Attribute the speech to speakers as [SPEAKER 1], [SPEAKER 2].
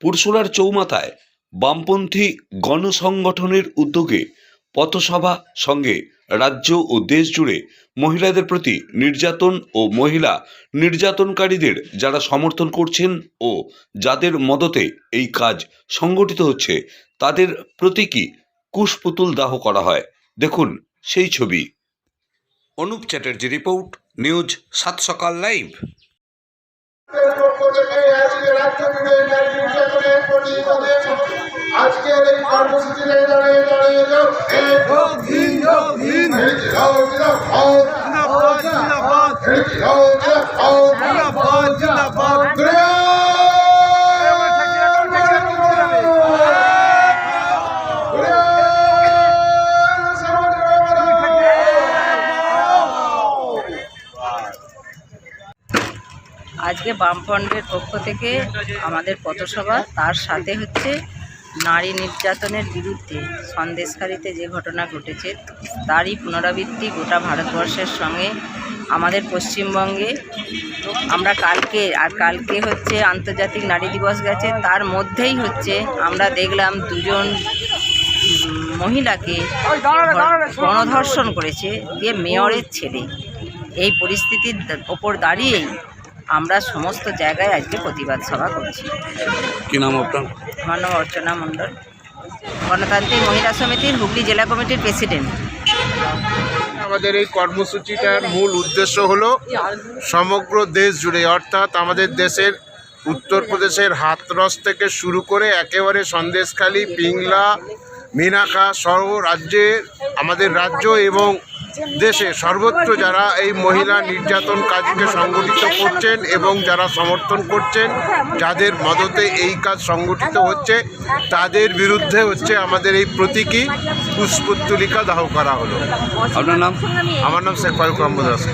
[SPEAKER 1] পুরসুরার চৌমাথায় বামপন্থী গণসংগঠনের উদ্যোগে পথসভা সঙ্গে রাজ্য ও দেশ জুড়ে মহিলাদের প্রতি নির্যাতন ও মহিলা নির্যাতনকারীদের যারা সমর্থন করছেন ও যাদের মদতে এই কাজ সংগঠিত হচ্ছে, তাদের প্রতীকী কুশপুতুল দাহ করা হয়? দেখুন সেই ছবি। অনুপ চ্যাটার্জি রিপোর্ট, নিউজ সাত সকাল লাইভ।
[SPEAKER 2] পক্ষ থেকে আজকে জুড়ে নারী নির্যাতনের আজকের
[SPEAKER 3] আজকে বামফ্রন্টের পক্ষ থেকে আমাদের পথসভা, তার সাথে হচ্ছে নারী নির্যাতনের বিরুদ্ধে সন্দেশকারীতে যে ঘটনা ঘটেছে, তারই পুনরাবৃত্তি গোটা ভারতবর্ষের সঙ্গে আমাদের পশ্চিমবঙ্গে। আমরা কালকে, আর কালকে হচ্ছে আন্তর্জাতিক নারী দিবস গেছে, তার মধ্যেই হচ্ছে আমরা দেখলাম দুজন মহিলাকে গণধর্ষণ করেছে দিয়ে মেয়রের ছেলে। এই পরিস্থিতির ওপর দাঁড়িয়েই আমরা সমস্ত জায়গায় আজকে প্রতিবাদ সভা করছি।
[SPEAKER 1] কি নাম আপনার?
[SPEAKER 3] আমার নাম অর্চনা মণ্ডল। গণতান্ত্রিক মহিলা সমিতির হুগলি জেলা কমিটির প্রেসিডেন্ট।
[SPEAKER 4] আমাদের এই কর্মসূচিটার মূল উদ্দেশ্য হলো সমগ্র দেশ জুড়ে অর্থাৎ আমাদের দেশের উত্তরপ্রদেশের হাতরস থেকে শুরু করে একেবারে সন্দেশখালী পিংলা মিনাখা সর্ব রাজ্যে আমাদের রাজ্য এবং দেশে সর্বত্র যারা এই মহিলা নির্যাতন কাজকে সংগঠিত করছেন এবং যারা সমর্থন করছেন যাদের মদতে এই কাজ সংগঠিত হচ্ছে তাদের বিরুদ্ধে হচ্ছে আমাদের এই প্রতীকী পুষ্পত্তলিকা দাহ করা হলো।
[SPEAKER 1] আপনার নাম?
[SPEAKER 4] আমার নাম শেখ ফারুক রাস্তা